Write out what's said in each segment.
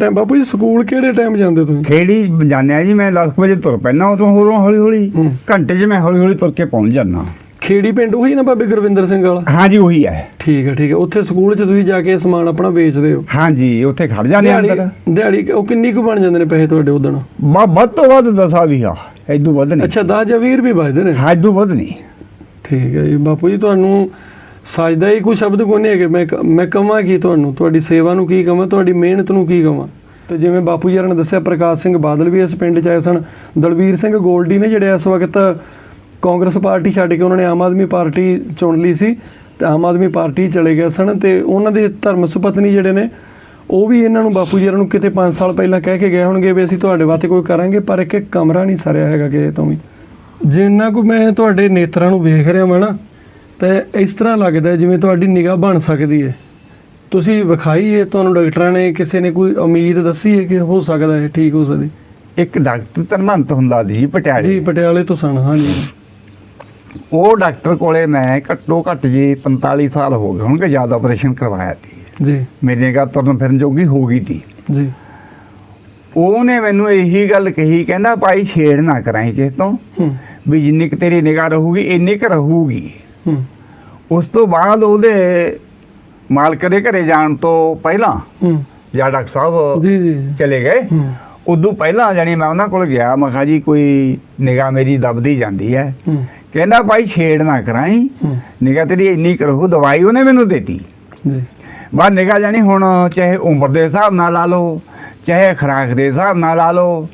Time ਬਾਪੂ ਜੀ school ਕਿਹੜੇ ਟਾਈਮ ਜਾਂਦੇ ਤੁਸੀਂ? ਖੇੜੀ ਜਾਣਿਆ ਜੀ ਮੈਂ 10 ਵਜੇ ਤੁਰ ਪੈਣਾ ਉਦੋਂ ਹੋਰੋਂ ਹੌਲੀ ਹੌਲੀ। ਘੰਟੇ 'ਚ ਮੈਂ ਹੌਲੀ ਹੌਲੀ ਤੁਰ ਕੇ ਪਹੁੰਚ ਜਾਂਦਾ। ਖੇੜੀ ਪਿੰਡ ਉਹੀ ਨਾ ਬਾਬੇ ਗੁਰਵਿੰਦਰ ਸਿੰਘ ਵਾਲਾ? ਹਾਂਜੀ ਉਹੀ ਹੈ। ਠੀਕ ਹੈ ਠੀਕ ਹੈ। ਉੱਥੇ ਸਕੂਲ 'ਚ ਤੁਸੀਂ ਜਾ ਕੇ ਸਮਾਨ ਆਪਣਾ ਵੇਚਦੇ ਹੋ? ਹਾਂਜੀ ਉੱਥੇ ਖੜ ਜਾਂਦੇ ਅੰਦਰ। ਦਿਹਾੜੀ ਉਹ ਕਿੰਨੀ ਕੁ ਬਣ ਜਾਂਦੇ ਨੇ ਪੈਸੇ ਤੁਹਾਡੇ ਉਦਣ? ਬਾ- ਵੱਧ ਤੋਂ ਵੱਧ ਦਸਾ ਵੀ ਆ ਐਦੂ ਵੱਧ ਨਹੀਂ। ਅੱਛਾ 10 ਜਾਂ 20 ਰੁਪਏ ਬਚਦੇ ਨੇ? ਹਾਂ ਐਦੂ ਵੱਧ ਨਹੀਂ। ਠੀਕ ਹੈ ਜੀ ਬਾਪੂ ਜੀ ਤੁਹਾਨੂੰ ਸਜਦਾ ਹੀ ਕੋਈ ਸ਼ਬਦ ਕੋਈ ਨਹੀਂ ਹੈਗੇ। ਮੈਂ ਮੈਂ ਕਹਾਂ ਕੀ ਤੁਹਾਨੂੰ? ਤੁਹਾਡੀ ਸੇਵਾ ਨੂੰ ਕੀ ਕਹਾਂ ਤੁਹਾਡੀ ਮਿਹਨਤ ਨੂੰ ਕੀ ਕਹਾਂ ਤੇ ਜਿਵੇਂ ਬਾਪੂ ਜੀ ਨੇ ਦੱਸਿਆ, ਪ੍ਰਕਾਸ਼ ਸਿੰਘ ਬਾਦਲ ਵੀ ਇਸ ਪਿੰਡ ਚ ਆਏ ਸਨ। ਦਲਵੀਰ ਸਿੰਘ ਗੋਲਡੀ ਨੇ ਜਿਹੜੇ ਇਸ ਵਕਤ ਕਾਂਗਰਸ ਪਾਰਟੀ ਛੱਡ ਕੇ ਉਹਨਾਂ ਨੇ ਆਮ ਆਦਮੀ ਪਾਰਟੀ ਚੁਣ ਲਈ ਸੀ ਤੇ ਆਮ ਆਦਮੀ ਪਾਰਟੀ ਚਲੇ ਗਏ ਸਨ ਤੇ ਉਹਨਾਂ ਦੇ ਧਰਮ ਸੁਪਤਨੀ ਜਿਹੜੇ ਨੇ, ਉਹ ਵੀ ਇਹਨਾਂ ਨੂੰ ਬਾਪੂ ਜੀ ਹੋਰਾਂ ਨੂੰ ਕਿਤੇ 5 ਸਾਲ ਪਹਿਲਾਂ ਕਹਿ ਕੇ ਗਏ ਹੋਣਗੇ ਵੀ ਅਸੀਂ ਤੁਹਾਡੇ ਵਾਸਤੇ ਕੋਈ ਕਰਾਂਗੇ, ਪਰ ਇੱਕ ਕਮਰਾ ਨਹੀਂ ਸਰਿਆ ਹੈਗਾ ਕਿਸੇ ਤੋਂ ਵੀ। ਜਿੰਨਾ ਕੁ ਮੈਂ ਤੁਹਾਡੇ ਨੇਤਰਾਂ ਨੂੰ ਵੇਖ ਰਿਹਾ ਹਾਂ ਨਾ ਤੇ ਇਸ ਤਰ੍ਹਾਂ ਲੱਗਦਾ ਜਿਵੇਂ ਤੁਹਾਡੀ ਨਿਗਾਹ ਬਣ ਸਕਦੀ ਹੈ। ਤੁਸੀਂ ਵਿਖਾਈ ਹੈ ਤੁਹਾਨੂੰ ਡਾਕਟਰਾਂ ਨੇ ਕਿਸੇ ਨੇ ਕੋਈ ਉਮੀਦ ਦੱਸੀ ਹੈ ਕਿ ਹੋ ਸਕਦਾ ਹੈ ਠੀਕ ਹੋ ਸਕਦੀ? ਇੱਕ ਡਾਕਟਰ ਧਨਵੰਤ ਹੁੰਦਾ ਜੀ ਪਟਿਆਲੇ। ਪਟਿਆਲੇ ਤੋਂ ਸਨ ਹਾਂਜੀ। ਉਹ ਡਾਕਟਰ ਕੋਲੇ ਮੈਂ ਘੱਟੋ ਘੱਟ ਜੀ 45 ਸਾਲ ਹੋ ਗਏ ਹੋਣਗੇ ਜ਼ਿਆਦਾ ਆਪਰੇਸ਼ਨ ਕਰਵਾਇਆ ਸੀ। ਜੀ। ਮੇਰੀ ਨਿਗਾਹ ਤੁਰਨ ਫਿਰਨ ਜੋਗੀ ਹੋ ਗਈ ਸੀ। ਜੀ। ਉਹਨੇ ਮੈਨੂੰ ਇਹੀ ਗੱਲ ਕਹੀ ਕਹਿੰਦਾ ਭਾਈ ਛੇੜ ਨਾ ਕਰਾਈ ਕਿਸੇ ਤੋਂ। ਵੀ ਜਿੰਨੀ ਕੁ ਤੇਰੀ ਨਿਗਾਹ ਰਹੂਗੀ ਇੰਨੀ ਕੁ ਰਹੂਗੀ। ਉਸ ਤੋਂ ਬਾਅਦ ਉਹਦੇ ਮਾਲਕ ਦੇ ਘਰੇ ਜਾਣ ਤੋਂ ਪਹਿਲਾਂ ਜਾਂ ਡਾਕਟਰ ਸਾਹਿਬ ਜੀ ਜੀ ਚਲੇ ਗਏ। ਉਦੋਂ ਪਹਿਲਾਂ ਜਾਨੀ ਮੈਂ ਉਹਨਾਂ ਕੋਲ ਗਿਆ ਮੈਂ ਕਿਹਾ ਜੀ ਕੋਈ ਨਿਗਾਹ ਮੇਰੀ ਦਬਦੀ ਜਾਂਦੀ ਹੈ। ਕਹਿੰਦਾ ਭਾਈ ਛੇੜ ਨਾ ਕਰਾਈ। ਹੂੰ। ਨਿਗਾਹ ਤੇਰੀ ਇੰਨੀ ਕੁ ਰਹੂ ਦਵਾਈ ਉਹਨੇ ਮੈਨੂੰ ਦਿੱਤੀ। ਜੀ। ਬਾਅਦ ਨਿਗਾਹ ਜਾਨੀ ਹੁਣ ਚਾਹੇ ਉਮਰ ਦੇ ਹਿਸਾਬ ਨਾਲ ਲਾ ਲਓ ਚਾਹੇ ਖੁਰਾਕ ਦੇ ਹਿਸਾਬ ਨਾਲ ਲਾ ਲਓ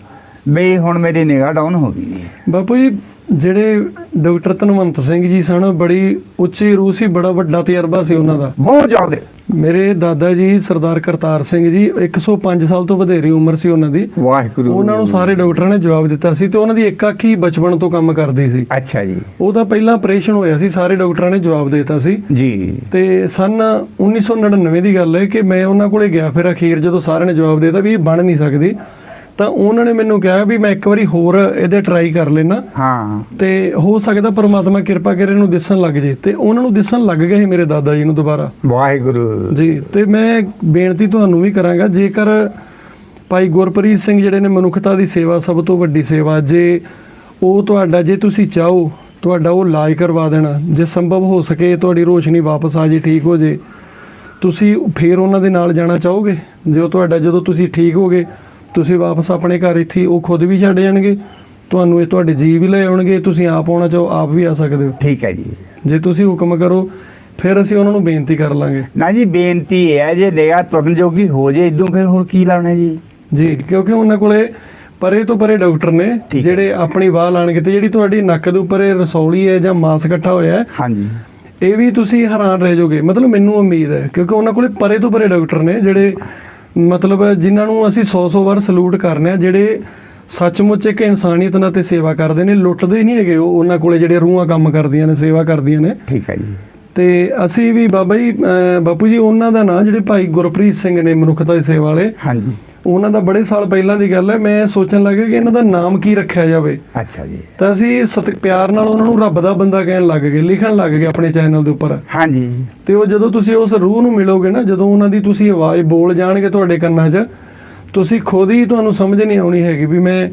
ਵੀ ਹੁਣ ਮੇਰੀ ਨਿਗਾਹ ਡਾਊਨ ਹੋ ਗਈ ਬਾਪੂ ਜੀ ਜਿਹੜੇ ਡਾਕਟਰ ਧਨਵੰਤ ਸਿੰਘ ਜੀ ਸਨ ਬੜੀ ਉੱਚੀ ਰੂਹ ਸੀ ਬੜਾ ਵੱਡਾ ਤਜਰਬਾ ਸੀ ਉਹਨਾਂ ਦਾ। ਬਹੁਤ ਜ਼ਿਆਦਾ। ਮੇਰੇ ਦਾਦਾ ਜੀ ਸਰਦਾਰ ਕਰਤਾਰ ਸਿੰਘ ਜੀ 105 ਸਾਲ ਤੋਂ ਵਧੇਰੀ ਉਮਰ ਸੀ ਉਹਨਾਂ ਦੀ। ਵਾਹਿਗੁਰੂ। ਉਹਨਾਂ ਨੂੰ ਸਾਰੇ ਡਾਕਟਰਾਂ ਨੇ ਜਵਾਬ ਦਿੱਤਾ ਸੀ ਤੇ ਉਹਨਾਂ ਦੀ ਇੱਕ ਅੱਖ ਹੀ ਬਚਪਨ ਤੋਂ ਕੰਮ ਕਰਦੀ ਸੀ। ਅੱਛਾ ਜੀ। ਉਹਦਾ ਪਹਿਲਾਂ ਆਪਰੇਸ਼ਨ ਹੋਇਆ ਸੀ ਸਾਰੇ ਡਾਕਟਰਾਂ ਨੇ ਜਵਾਬ ਦਿੱਤਾ ਸੀ। ਜੀ। ਤੇ ਸਨ 1999 ਦੀ ਗੱਲ ਹੈ ਕਿ ਮੈਂ ਉਹਨਾਂ ਕੋਲੇ ਗਿਆ ਫਿਰ ਅਖੀਰ ਜਦੋਂ ਸਾਰਿਆਂ ਨੇ ਜਵਾਬ ਦਿੱਤਾ ਵੀ ਇਹ ਬਣ ਨਹੀਂ ਸਕਦੀ ਤਾਂ ਉਹਨਾਂ ਨੇ ਮੈਨੂੰ ਕਿਹਾ ਵੀ ਮੈਂ ਇੱਕ ਵਾਰੀ ਹੋਰ ਇਹਦੇ ਟਰਾਈ ਕਰ ਲੈਣਾ ਹਾਂ। ਤੇ ਹੋ ਸਕਦਾ ਪਰਮਾਤਮਾ ਕਿਰਪਾ ਕਰੇ ਇਹਨੂੰ ਦਿਸਣ ਲੱਗ ਜੇ। ਤੇ ਉਹਨਾਂ ਨੂੰ ਦਿਸਣ ਲੱਗ ਗਿਆ ਸੀ ਮੇਰੇ ਦਾਦਾ ਜੀ ਨੂੰ ਦੁਬਾਰਾ। ਵਾਹਿਗੁਰੂ। ਜੀ ਤੇ ਮੈਂ ਬੇਨਤੀ ਤੁਹਾਨੂੰ ਵੀ ਕਰਾਂਗਾ ਜੇਕਰ ਭਾਈ ਗੁਰਪ੍ਰੀਤ ਸਿੰਘ ਜਿਹੜੇ ਨੇ ਮਨੁੱਖਤਾ ਦੀ ਸੇਵਾ ਸਭ ਤੋਂ ਵੱਡੀ ਸੇਵਾ ਜੇ ਉਹ ਤੁਹਾਡਾ ਜੇ ਤੁਸੀਂ ਚਾਹੋ ਤੁਹਾਡਾ ਉਹ ਇਲਾਜ ਕਰਵਾ ਦੇਣਾ ਜੇ ਸੰਭਵ ਹੋ ਸਕੇ ਤੁਹਾਡੀ ਰੋਸ਼ਨੀ ਵਾਪਸ ਆ ਜੇ ਠੀਕ ਹੋ ਜੇ ਤੁਸੀਂ ਫੇਰ ਉਹਨਾਂ ਦੇ ਨਾਲ ਜਾਣਾ ਚਾਹੋਗੇ? ਜੇ ਉਹ ਤੁਹਾਡਾ ਜਦੋਂ ਤੁਸੀਂ ਠੀਕ ਹੋਗੇ ਤੁਸੀਂ ਵਾਪਸ ਆਪਣੇ ਘਰ ਇੱਥੇ ਉਹ ਖੁਦ ਵੀ ਛੱਡ ਜਾਣਗੇ? ਤੁਹਾਨੂੰ ਇਹ ਤੁਹਾਡੇ ਜੀ ਵੀ ਲੈ ਆਉਣਗੇ ਤੁਸੀਂ ਆਪ ਆਉਣਾ ਚਾਹੋ ਆਪ ਵੀ ਆ ਸਕਦੇ ਹੋ? ਠੀਕ ਹੈ ਜੀ। ਜੇ ਤੁਸੀਂ ਹੁਕਮ ਕਰੋ ਫਿਰ ਅਸੀਂ ਉਹਨਾਂ ਨੂੰ ਬੇਨਤੀ ਕਰ ਲਾਂਗੇ। ਨਾ ਜੀ ਬੇਨਤੀ ਇਹ ਹੈ ਜੇ ਨਿਗਾਹ ਤੁਰਨ ਜੋਗੀ ਹੋ ਜੇ ਇਦੋਂ ਫਿਰ ਹੋਰ ਕੀ ਲਾਉਣਾ ਜੀ? ਜੀ ਕਿਉਂਕਿ ਉਹਨਾਂ ਕੋਲੇ ਪਰੇ ਤੋਂ ਪਰੇ ਡਾਕਟਰ ਨੇ। ਜਿਹੜੇ ਆਪਣੀ ਬਾਹ ਲਾਣਗੇ ਤੇ ਜਿਹੜੀ ਤੁਹਾਡੀ ਨੱਕ ਦੇ ਉੱਪਰ ਇਹ ਰਸੌਲੀ ਹੈ ਜਾਂ ਮਾਸ ਇਕੱਠਾ ਹੋਇਆ ਹੈ ਹਾਂਜੀ। ਇਹ ਵੀ ਤੁਸੀਂ ਹੈਰਾਨ ਰਹਿ ਜਾਓਗੇ ਮਤਲਬ ਮੈਨੂੰ ਉਮੀਦ ਹੈ ਕਿਉਂਕਿ ਉਹਨਾਂ ਕੋਲੇ ਪਰੇ ਤੋਂ ਪਰੇ ਡਾਕਟਰ ਨੇ ਜਿਹੜੇ ਮਤਲਬ ਜਿਨ੍ਹਾਂ ਨੂੰ ਅਸੀਂ 100-100 ਵਾਰ ਸਲੂਟ ਕਰਨੇ ਆ ਜਿਹੜੇ ਸੱਚਮੁੱਚ ਇੱਕ ਇਨਸਾਨੀਅਤ ਨਾਲ ਤੇ ਸੇਵਾ ਕਰਦੇ ਨੇ ਲੁੱਟਦੇ ਨਹੀਂ ਹੈਗੇ ਉਹ ਉਹਨਾਂ ਕੋਲੇ ਜਿਹੜੇ ਰੂਹਾਂ ਕੰਮ ਕਰਦੀਆਂ ਨੇ ਸੇਵਾ ਕਰਦੀਆਂ ਨੇ। ਠੀਕ ਹੈ ਜੀ। ਤੇ ਅਸੀਂ ਵੀ ਬਾਬਾ ਜੀ ਬਾਪੂ ਜੀ ਉਹਨਾਂ ਦਾ ਨਾਂ ਜਿਹੜੇ ਭਾਈ ਗੁਰਪ੍ਰੀਤ ਸਿੰਘ ਨੇ ਮਨੁੱਖਤਾ ਦੀ ਸੇਵਾ ਵਾਲੇ ਹਾਂਜੀ। ਉਹਨਾਂ ਦਾ ਬੜੇ ਸਾਲ ਪਹਿਲਾਂ ਦੀ ਗੱਲ ਹੈ ਮੈਂ ਸੋਚਣ ਲੱਗਾ ਕਿ ਇਹਨਾਂ ਦਾ ਨਾਮ ਕੀ ਰੱਖਿਆ ਜਾਵੇ। ਅੱਛਾ ਜੀ। ਤਾਂ ਅਸੀਂ ਸਤ ਪਿਆਰ ਨਾਲ ਉਹਨਾਂ ਨੂੰ ਰੱਬ ਦਾ ਬੰਦਾ ਕਹਿਣ ਲੱਗ ਗਏ ਲਿਖਣ ਲੱਗ ਗਏ ਆਪਣੇ ਚੈਨਲ ਦੇ ਉੱਪਰ। ਹਾਂਜੀ। ਤੇ ਉਹ ਜਦੋਂ ਤੁਸੀਂ ਉਸ ਰੂਹ ਨੂੰ ਮਿਲੋਗੇ ਨਾ ਜਦੋਂ ਉਹਨਾਂ ਦੀ ਤੁਸੀਂ ਆਵਾਜ਼ ਬੋਲ ਜਾਣਗੇ ਤੁਹਾਡੇ ਕੰਨਾਂ 'ਚ ਤੁਸੀਂ ਖੁਦ ਹੀ ਤੁਹਾਨੂੰ ਸਮਝ ਨਹੀਂ ਆਉਣੀ ਹੈਗੀ ਵੀ ਮੈਂ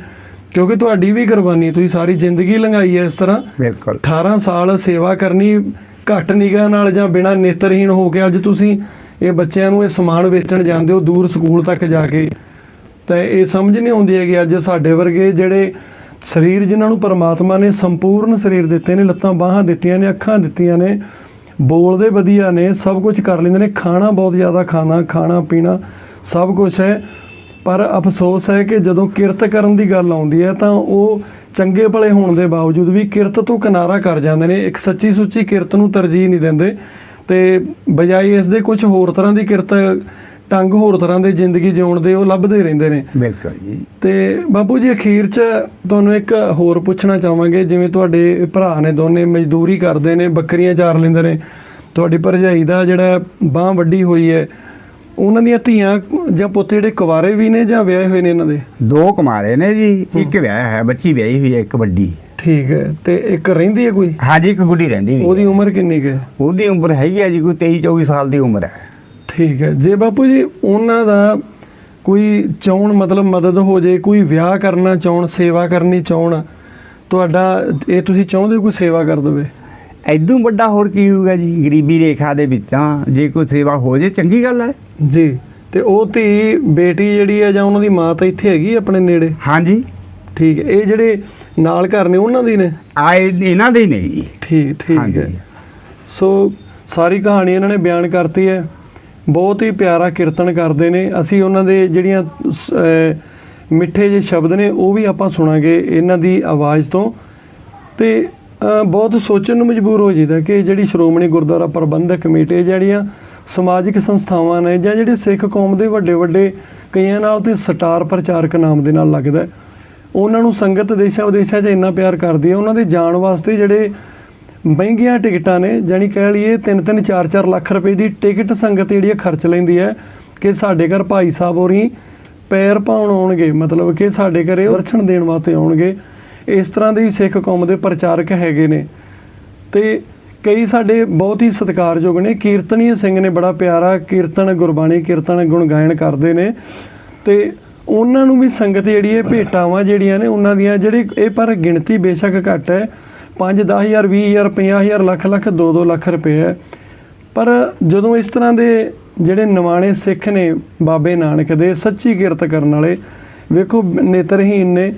ਕਿਉਂਕਿ ਤੁਹਾਡੀ ਵੀ ਕੁਰਬਾਨੀ ਤੁਸੀਂ ਸਾਰੀ ਜ਼ਿੰਦਗੀ ਲੰਘਾਈ ਹੈ ਇਸ ਤਰ੍ਹਾਂ। ਬਿਲਕੁਲ। 18 ਸਾਲ ਸੇਵਾ ਕਰਨੀ ਘੱਟ ਨਿਗਾਹ ਨਾਲ ਜਾਂ ਬਿਨਾ ਨੇਤਰਹੀਣ ਹੋ ਕੇ ਅੱਜ ਤੁਸੀਂ ਇਹ ਬੱਚਿਆਂ ਨੂੰ ਇਹ ਸਮਾਨ ਵੇਚਣ ਜਾਂਦੇ ਹੋ ਦੂਰ ਸਕੂਲ ਤੱਕ ਜਾ ਕੇ, ਤਾਂ ਇਹ ਸਮਝ ਨਹੀਂ ਆਉਂਦੀ ਹੈ ਕਿ ਅੱਜ ਸਾਡੇ ਵਰਗੇ ਜਿਹੜੇ ਸਰੀਰ ਜਿਨ੍ਹਾਂ ਨੂੰ ਪਰਮਾਤਮਾ ਨੇ ਸੰਪੂਰਨ ਸਰੀਰ ਦਿੱਤੇ ਨੇ, ਲੱਤਾਂ ਬਾਹਾਂ ਦਿੱਤੀਆਂ ਨੇ, ਅੱਖਾਂ ਦਿੱਤੀਆਂ ਨੇ, ਬੋਲਦੇ ਵਧੀਆ ਨੇ, ਸਭ ਕੁਝ ਕਰ ਲੈਂਦੇ ਨੇ, ਖਾਣਾ ਬਹੁਤ ਜ਼ਿਆਦਾ ਖਾਣਾ ਖਾਣਾ ਪੀਣਾ ਸਭ ਕੁਝ ਹੈ, ਪਰ ਅਫਸੋਸ ਹੈ ਕਿ ਜਦੋਂ ਕਿਰਤ ਕਰਨ ਦੀ ਗੱਲ ਆਉਂਦੀ ਹੈ ਤਾਂ ਉਹ ਚੰਗੇ ਭਲੇ ਹੋਣ ਦੇ ਬਾਵਜੂਦ ਵੀ ਕਿਰਤ ਤੋਂ ਕਿਨਾਰਾ ਕਰ ਜਾਂਦੇ ਨੇ, ਇੱਕ ਸੱਚੀ ਸੁੱਚੀ ਕਿਰਤ ਨੂੰ ਤਰਜੀਹ ਨਹੀਂ ਦਿੰਦੇ। ਤੇ ਬਜਾਏ ਇਸ ਦੇ ਕੁਝ ਹੋਰ ਤਰ੍ਹਾਂ ਦੀ ਕਿਰਤ ਟੰਗ ਹੋਰ ਤਰ੍ਹਾਂ ਦੇ ਜ਼ਿੰਦਗੀ ਜਿਉਣ ਦੇ ਉਹ ਲੱਭਦੇ ਰਹਿੰਦੇ ਨੇ। ਬਿਲਕੁਲ ਜੀ। ਤੇ ਬਾਪੂ ਜੀ ਅਖੀਰ 'ਚ ਤੁਹਾਨੂੰ ਇੱਕ ਹੋਰ ਪੁੱਛਣਾ ਚਾਹਾਂਗੇ ਜਿਵੇਂ ਤੁਹਾਡੇ ਭਰਾ ਨੇ ਦੋਨੇ ਮਜ਼ਦੂਰੀ ਕਰਦੇ ਨੇ ਬੱਕਰੀਆਂ ਚਾਰ ਲੈਂਦੇ ਨੇ ਤੁਹਾਡੀ ਭਰਜਾਈ ਦਾ ਜਿਹੜਾ ਬਾਹ ਵੱਡੀ ਹੋਈ ਹੈ ਉਹਨਾਂ ਦੀਆਂ ਧੀਆਂ ਜਾਂ ਪੁੱਤ ਜਿਹੜੇ ਕੁਵਾਰੇ ਵੀ ਨੇ ਜਾਂ ਵਿਆਹੇ ਹੋਏ ਨੇ ਇਹਨਾਂ ਦੇ? ਦੋ ਕੁਮਾਰੇ ਨੇ ਜੀ ਇੱਕ ਵਿਆਹ ਹੈ ਬੱਚੀ ਵਿਆਹੀ ਹੋਈ ਹੈ ਇੱਕ ਵੱਡੀ। ਠੀਕ ਹੈ। ਤੇ ਇੱਕ ਰਹਿੰਦੀ ਹੈ ਕੋਈ? ਹਾਂਜੀ ਇੱਕ ਗੁੱਡੀ ਰਹਿੰਦੀ ਵੀ ਉਹਦੀ ਉਮਰ ਕਿੰਨੀ ਕੁ ਹੈ? ਉਹਦੀ ਉਮਰ ਹੈਗੀ ਹੈ ਜੀ ਕੋਈ 23 24 ਸਾਲ ਦੀ ਉਮਰ ਹੈ। ਠੀਕ ਹੈ। ਜੇ ਬਾਪੂ ਜੀ ਉਹਨਾਂ ਦਾ ਕੋਈ ਚਾਹਣ ਮਤਲਬ ਮਦਦ ਹੋ ਜੇ ਕੋਈ ਵਿਆਹ ਕਰਨਾ ਚਾਹਣ ਸੇਵਾ ਕਰਨੀ ਚਾਹਣ ਤੁਹਾਡਾ ਇਹ ਤੁਸੀਂ ਚਾਹੁੰਦੇ ਹੋ ਕੋਈ ਸੇਵਾ ਕਰ ਦੇਵੇ? ਐਦੋਂ ਵੱਡਾ ਹੋਰ ਕੀ ਹੋਊਗਾ ਜੀ ਗਰੀਬੀ ਰੇਖਾ ਦੇ ਵਿੱਚਾਂ ਜੇ ਕੋਈ ਸੇਵਾ ਹੋ ਜੇ ਚੰਗੀ ਗੱਲ ਹੈ। ਜੀ। ਤੇ ਉਹ ਧੀ ਬੇਟੀ ਜਿਹੜੀ ਹੈ ਜਾਂ ਉਹਨਾਂ ਦੀ ਮਾਂ ਤਾਂ ਇੱਥੇ ਹੈਗੀ ਆਪਣੇ ਨੇੜੇ? ਹਾਂਜੀ। ਠੀਕ ਹੈ। ਇਹ ਜਿਹੜੇ ਨਾਲ ਘਰ ਨੇ ਉਹਨਾਂ ਦੀ ਨੇ? ਆਏ ਇਹਨਾਂ ਦੇ ਨਹੀਂ ਜੀ। ਠੀਕ ਠੀਕ ਹਾਂਜੀ। ਹੈ। ਸੋ ਸਾਰੀ ਕਹਾਣੀ ਇਹਨਾਂ ਨੇ ਬਿਆਨ ਕਰਤੀ ਹੈ। ਬਹੁਤ ਹੀ ਪਿਆਰਾ ਕੀਰਤਨ ਕਰਦੇ ਨੇ। ਅਸੀਂ ਉਹਨਾਂ ਦੇ ਜਿਹੜੀਆਂ ਸ- ਅਹ ਮਿੱਠੇ ਜਿਹੇ ਸ਼ਬਦ ਨੇ ਉਹ ਵੀ ਆਪਾਂ ਸੁਣਾਂਗੇ ਇਹਨਾਂ ਦੀ ਆਵਾਜ਼ ਤੋਂ। ਤੇ ਅਹ ਬਹੁਤ ਸੋਚਣ ਨੂੰ ਮਜਬੂਰ ਹੋ ਜੀਦਾ ਕਿ ਜਿਹੜੀ ਸ਼੍ਰੋਮਣੀ ਗੁਰਦੁਆਰਾ ਪ੍ਰਬੰਧਕ ਕਮੇਟੀ ਹੈ, ਜਿਹੜੀਆਂ ਸਮਾਜਿਕ ਸੰਸਥਾਵਾਂ ਨੇ ਜਾਂ ਜਿਹੜੇ ਸਿੱਖ ਕੌਮ ਦੇ ਵੱਡੇ ਵੱਡੇ ਕਈਆਂ ਨਾਲ ਤੇ ਸਟਾਰ ਪ੍ਰਚਾਰਕ ਨਾਮ ਦੇ ਨਾਲ ਲੱਗਦਾ ਹੈ, ਉਹਨਾਂ ਨੂੰ ਸੰਗਤ ਦੇਸ਼ਾਂ ਵਿਦੇਸ਼ਾਂ 'ਚ ਇੰਨਾ ਪਿਆਰ ਕਰਦੀ ਹੈ, ਉਹਨਾਂ ਦੇ ਜਾਣ ਵਾਸਤੇ ਜਿਹੜੇ ਮਹਿੰਗੀਆਂ ਟਿਕਟਾਂ ਨੇ, ਜਾਣੀ ਕਹਿ ਲਈਏ 3-3 4-4 ਲੱਖ ਰੁਪਏ ਦੀ ਟਿਕਟ ਸੰਗਤ ਜਿਹੜੀ ਹੈ ਖਰਚ ਲੈਂਦੀ ਹੈ, ਕਿ ਸਾਡੇ ਘਰ ਭਾਈ ਸਾਹਿਬ ਹੋਰੀ ਪੈਰ ਪਾਉਣ ਆਉਣਗੇ, ਮਤਲਬ ਕਿ ਸਾਡੇ ਘਰੇ ਦਰਸ਼ਨ ਦੇਣ ਵਾਸਤੇ ਆਉਣਗੇ। ਇਸ ਤਰ੍ਹਾਂ ਦੇ ਵੀ ਸਿੱਖ ਕੌਮ ਦੇ ਪ੍ਰਚਾਰਕ ਹੈਗੇ ਨੇ। ਤੇ ਕਈ ਸਾਡੇ ਬਹੁਤ ਹੀ ਸਤਿਕਾਰਯੋਗ ਨੇ ਕੀਰਤਨੀ ਸਿੰਘ ਨੇ ਬੜਾ ਪਿਆਰਾ ਕੀਰਤਨ, ਗੁਰਬਾਣੀ ਕੀਰਤਨ ਗੁਣ ਗਾਇਨ ਕਰਦੇ ਨੇ। ਤੇ ਉਹਨਾਂ ਨੂੰ ਵੀ ਸੰਗਤ ਜਿਹੜੀ ਹੈ ਭੇਟਾਵਾਂ ਜਿਹੜੀਆਂ ਨੇ, ਉਹਨਾਂ ਦੀਆਂ ਜਿਹੜੀ ਇਹ ਪਰ ਗਿਣਤੀ ਬੇਸ਼ੱਕ ਘੱਟ ਹੈ। 5 10000 20000 50000 ਲੱਖ ਲੱਖ 2-2 ਲੱਖ ਰੁਪਏ ਹੈ। ਪਰ ਜਦੋਂ ਇਸ ਤਰ੍ਹਾਂ ਦੇ ਜਿਹੜੇ ਨਿਮਾਣੇ ਸਿੱਖ ਨੇ ਬਾਬੇ ਨਾਨਕ ਦੇ, ਸੱਚੀ ਕਿਰਤ ਕਰਨ ਵਾਲੇ, ਵੇਖੋ ਨੇਤਰਹੀਨ ਨੇ,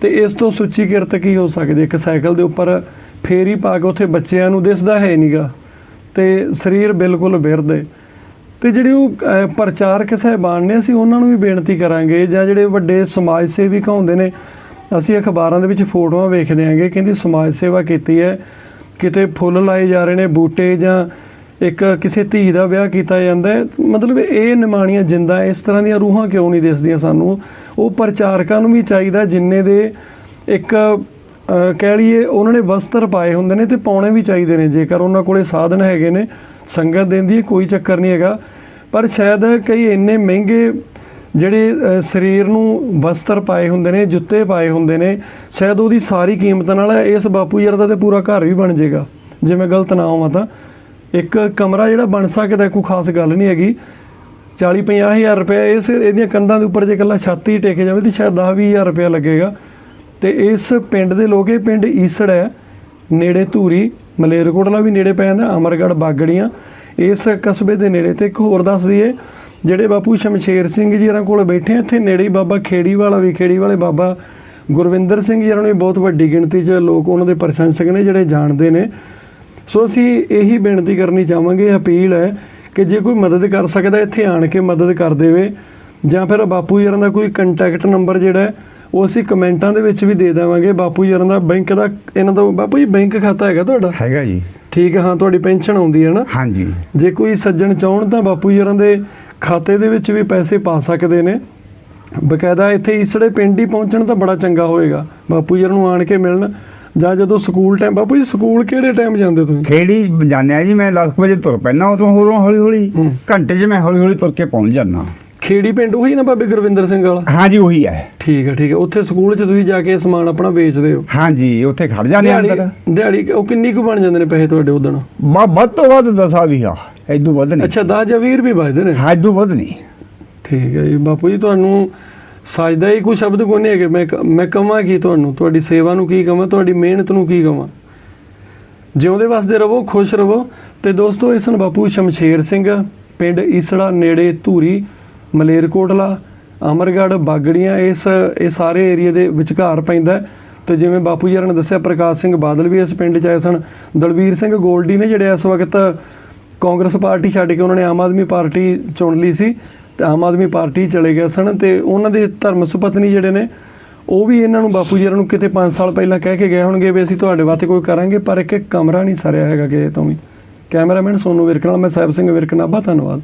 ਤੇ ਇਸ ਤੋਂ ਸੁੱਚੀ ਕਿਰਤ ਕੀ ਹੋ ਸਕਦੀ ਇੱਕ ਸਾਈਕਲ ਦੇ ਉੱਪਰ ਫੇਰੀ ਪਾ ਕੇ ਉੱਥੇ ਬੱਚਿਆਂ ਨੂੰ ਦਿਸਦਾ ਹੈ ਨਹੀਂਗਾ ਤੇ ਸਰੀਰ ਬਿਲਕੁਲ ਬਿਰਧ ਹੈ। ਤੇ ਜਿਹੜੇ ਉਹ ਪ੍ਰਚਾਰਕ ਸਹਿਬਾਨ ਨੇ, ਅਸੀਂ ਉਹਨਾਂ ਨੂੰ ਵੀ ਬੇਨਤੀ ਕਰਾਂਗੇ ਜਾਂ ਜਿਹੜੇ ਵੱਡੇ ਸਮਾਜ ਸੇਵੀ ਹੁੰਦੇ ਨੇ, ਅਸੀਂ ਅਖਬਾਰਾਂ ਦੇ ਵਿੱਚ ਫੋਟੋਆਂ ਵੇਖਦੇ ਆਂਗੇ ਕਹਿੰਦੀ ਸਮਾਜ ਸੇਵਾ ਕੀਤੀ ਹੈ, ਕਿਤੇ ਫੁੱਲ ਲਾਏ ਜਾ ਰਹੇ ਨੇ, ਬੂਟੇ ਜਾਂ ਇੱਕ ਕਿਸੇ ਧੀ ਦਾ ਵਿਆਹ ਕੀਤਾ ਜਾਂਦਾ ਹੈ, ਮਤਲਬ ਇਹ ਨਿਮਾਣੀਆਂ ਜਿੰਦਾ, ਇਸ ਤਰ੍ਹਾਂ ਦੀਆਂ ਰੂਹਾਂ ਕਿਉਂ ਨਹੀਂ ਦਿਸਦੀਆਂ ਸਾਨੂੰ? ਉਹ ਪ੍ਰਚਾਰਕਾਂ ਨੂੰ ਵੀ ਚਾਹੀਦਾ, ਜਿੰਨੇ ਦੇ ਇੱਕ ਕਹਿ ਲਈਏ, ਉਹਨਾਂ ਨੇ ਵਸਤਰ ਪਾਏ ਹੁੰਦੇ ਨੇ ਤੇ ਪਾਉਣੇ ਵੀ ਚਾਹੀਦੇ ਨੇ, ਜੇਕਰ ਉਹਨਾਂ ਕੋਲੇ ਸਾਧਨ ਹੈਗੇ ਨੇ ਸੰਗਤ ਦਿੰਦੀ ਕੋਈ ਚੱਕਰ ਨਹੀਂ ਹੈਗਾ। ਪਰ ਸ਼ਾਇਦ ਕਈ ਇੰਨੇ ਮਹਿੰਗੇ ਜਿਹੜੇ ਸਰੀਰ ਨੂੰ ਵਸਤਰ ਪਾਏ ਹੁੰਦੇ ਨੇ, ਜੁੱਤੇ ਪਾਏ ਹੁੰਦੇ ਨੇ, ਸ਼ਾਇਦ ਉਹਦੀ ਸਾਰੀ ਕੀਮਤ ਨਾਲ ਇਸ ਬਾਪੂ ਯਾਰ ਦਾ ਤੇ ਪੂਰਾ ਘਰ ਵੀ ਬਣ ਜਾਏਗਾ। ਜੇ ਮੈਂ ਗਲਤ ਨਾ ਹੋਵਾਂ ਤਾਂ। ਇੱਕ ਕਮਰਾ ਜਿਹੜਾ ਬਣ ਸਕਦਾ ਕੋਈ ਖਾਸ ਗੱਲ ਨਹੀਂ ਹੈਗੀ। 40 ਹਜ਼ਾਰ ਰੁਪਏ ਇਸ, ਇਹਦੀਆਂ ਕੰਧਾਂ ਦੇ ਉੱਪਰ ਜੇ ਇਕੱਲਾ ਛੱਤ ਹੀ ਟੇਕੇ ਜਾਵੇ ਤੇ ਸ਼ਾਇਦ 10 ਹਜ਼ਾਰ ਰੁਪਏ ਲੱਗੇਗਾ। ਤੇ ਇਸ ਪਿੰਡ ਦੇ ਲੋਕ, ਇਹ ਪਿੰਡ ਈਸੜ ਹੈ। ਨੇੜੇ ਧੂਰੀ ਮਲੇਰਕੋਟਲਾ ਵੀ ਨੇੜੇ ਪੈ ਜਾਂਦਾ ਅਮਰਗੜ੍ਹ ਬਾਗੜੀਆਂ। ਇਸ ਕਸਬੇ ਦੇ ਨੇੜੇ ਤੇ ਇੱਕ ਹੋਰ ਦੱਸ ਦਈਏ ਜਿਹੜੇ ਬਾਪੂ ਸ਼ਮਸ਼ੇਰ ਸਿੰਘ ਜੀ ਇਹਨਾਂ ਕੋਲ ਬੈਠੇ ਆ ਇੱਥੇ ਨੇੜੇ ਹੀ ਬਾਬਾ ਖੇੜੀ ਵਾਲਾ ਵੀ ਖੇੜੀ ਵਾਲੇ ਬਾਬਾ ਗੁਰਵਿੰਦਰ ਸਿੰਘ ਜੀ ਇਹਨਾਂ ਨੂੰ ਵੀ ਬਹੁਤ ਵੱਡੀ ਗਿਣਤੀ 'ਚ ਲੋਕ ਉਹਨਾਂ ਦੇ ਪ੍ਰਸ਼ੰਸਕ ਨੇ ਜਿਹੜੇ ਜਾਣਦੇ ਨੇ। ਸੋ ਅਸੀਂ ਇਹੀ ਬੇਨਤੀ ਕਰਨੀ ਚਾਹਾਂਗੇ ਅਪੀਲ ਹੈ ਕਿ ਜੇ ਕੋਈ ਮਦਦ ਕਰ ਸਕਦਾ ਇੱਥੇ ਆਣ ਕੇ ਮਦਦ ਕਰ ਦੇਵੇ ਜਾਂ ਫਿਰ ਬਾਪੂ ਜਰਾਂ ਦਾ ਕੋਈ ਕੰਟੈਕਟ ਨੰਬਰ ਜਿਹੜਾ ਹੈ, ਉਹ ਅਸੀਂ ਕਮੈਂਟਾਂ ਦੇ ਵਿੱਚ ਵੀ ਦੇ ਦੇਵਾਂਗੇ। ਬਾਪੂ ਜਰਾਂ ਦਾ ਬੈਂਕ ਦਾ ਇਹਨਾਂ ਦਾ ਬਾਪੂ ਜੀ ਬੈਂਕ ਖਾਤਾ ਹੈਗਾ ਤੁਹਾਡਾ? ਹੈਗਾ ਜੀ। ਠੀਕ ਹੈ ਹਾਂ ਤੁਹਾਡੀ ਪੈਨਸ਼ਨ ਆਉਂਦੀ ਹੈ ਨਾ? ਹਾਂਜੀ। ਜੇ ਕੋਈ ਸੱਜਣ ਚਾਹਣ ਤਾਂ ਬਾਪੂ ਜਰਾਂ ਦੇ ਖਾਤੇ ਦੇ ਵਿੱਚ ਵੀ ਪੈਸੇ ਪਾ ਸਕਦੇ ਨੇ। ਬਕਾਇਦਾ ਇੱਥੇ ਇਸੜੇ ਪਿੰਡ ਹੀ ਪਹੁੰਚਣ ਤਾਂ ਬੜਾ ਚੰਗਾ ਹੋਏਗਾ। ਬਾਪੂ ਜੀ ਨੂੰ ਆਣ ਕੇ ਮਿਲਣ। ਜਾਂ ਜਦੋਂ ਸਕੂਲ ਟਾਈਮ ਬਾਪੂ ਜੀ ਸਕੂਲ ਕਿਹੜੇ ਟਾਈਮ ਜਾਂਦੇ ਤੁਸੀਂ? ਖੇੜੀ ਜਾਣਿਆ ਜੀ ਮੈਂ 10 ਵਜੇ ਤੁਰ ਪੈਣਾ ਉਦੋਂ ਹੋਰ ਹੌਲੀ ਹੌਲੀ। ਘੰਟੇ 'ਚ ਮੈਂ ਹੌਲੀ ਹੌਲੀ ਤੁਰ ਕੇ ਪਹੁੰਚ ਜਾਂਦਾ। ਖੇੜੀ ਪਿੰਡ ਉਹੀ ਨਾ ਬਾਬੇ ਗੁਰਵਿੰਦਰ ਸਿੰਘ ਵਾਲਾ? ਹਾਂਜੀ ਉਹੀ ਹੈ। ਠੀਕ ਹੈ ਠੀਕ ਹੈ। ਉੱਥੇ ਸਕੂਲ 'ਚ ਤੁਸੀਂ ਜਾ ਕੇ ਸਮਾਨ ਆਪਣਾ ਵੇਚਦੇ ਹੋ। ਹਾਂਜੀ ਉੱਥੇ ਖੜ ਜਾਂਦੇ ਅੰਦਰ। ਦਿਹਾੜੀ ਉਹ ਕਿੰਨੀ ਕੁ ਬਣ ਜਾਂਦੇ ਨੇ ਪੈਸੇ ਤੁਹਾਡੇ ਉਦਣ? ਬਾ ਵੱਧ ਤੋਂ ਵੱਧ ਦਸਾ ਵੀ ਆ ਐਦੂ ਵੱਧ ਨਹੀਂ। ਅੱਛਾ 10 ਜਾਂ 20 ਰੁਪਏ ਬਚਦੇ ਨੇ? ਹਾਂ ਐਦੂ ਵੱਧ ਨਹੀਂ। ਠੀਕ ਹੈ ਜੀ ਬਾਪੂ ਜੀ ਤੁਹਾਨੂੰ ਸਜਦਾ ਹੀ ਕੋਈ ਸ਼ਬਦ ਕੋਈ ਨਹੀਂ ਹੈਗੇ। ਮੈਂ ਕ- ਮੈਂ ਕਹਾਂ ਕੀ ਤੁਹਾਨੂੰ? ਤੁਹਾਡੀ ਸੇਵਾ ਨੂੰ ਕੀ ਕਹਾਂ ਤੁਹਾਡੀ ਮਿਹਨਤ ਨੂੰ ਕੀ ਕਹਾਂ ਜਿਉਂਦੇ ਵਸਦੇ ਰਹੋ ਖੁਸ਼ ਰਹੋ। ਤੇ ਦੋਸਤੋ ਇਸ ਨੂੰ ਬਾਪੂ ਸ਼ਮਸ਼ੇਰ ਸਿੰਘ ਪਿੰਡ ਈਸੜਾ ਨੇੜੇ ਧੂਰੀ ਮਲੇਰਕੋਟਲਾ, ਅਮਰਗੜ੍ਹ, ਬਾਗੜੀਆਂ, ਇਸ, ਇਹ ਸਾਰੇ ਏਰੀਆ ਦੇ ਵਿਚਕਾਰ ਪੈਂਦਾ ਹੈ। ਤੇ ਜਿਵੇਂ ਬਾਪੂ ਜੀ ਨੇ ਦੱਸਿਆ, ਪ੍ਰਕਾਸ਼ ਸਿੰਘ ਬਾਦਲ ਵੀ ਇਸ ਪਿੰਡ 'ਚ ਆਏ ਸਨ। ਦਲਵੀਰ ਸਿੰਘ ਗੋਲਡੀ ਨੇ ਜਿਹੜੇ ਇਸ ਵਕਤ ਕਾਂਗਰਸ ਪਾਰਟੀ ਛੱਡ ਕੇ ਉਹਨਾਂ ਨੇ ਆਮ ਆਦਮੀ ਪਾਰਟੀ ਚੁਣ ਲਈ ਸੀ, ਤੇ ਆਮ ਆਦਮੀ ਪਾਰਟੀ ਚਲੇ ਗਏ ਸਨ ਤੇ ਉਹਨਾਂ ਦੇ ਧਰਮ ਸੁਪਤਨੀ ਜਿਹੜੇ ਨੇ, ਉਹ ਵੀ ਇਹਨਾਂ ਨੂੰ ਬਾਪੂ ਜੀ ਹੋਰਾਂ ਨੂੰ ਕਿਤੇ 5 ਸਾਲ ਪਹਿਲਾਂ ਕਹਿ ਕੇ ਗਏ ਹੋਣਗੇ ਵੀ ਅਸੀਂ ਤੁਹਾਡੇ ਵਾਸਤੇ ਕੋਈ ਕਰਾਂਗੇ, ਪਰ ਇੱਕ ਕਮਰਾ ਨਹੀਂ ਸਰਿਆ ਹੈਗਾ ਕਿਸੇ ਤੋਂ ਵੀ। ਕੈਮਰਾਮੈਨ ਸੋਨੂ ਵਿਰਕ ਮੈਂ ਸਾਹਿਬ ਸਿੰਘ ਵਿਰਕ ਨਾਭਾ, ਧੰਨਵਾਦ।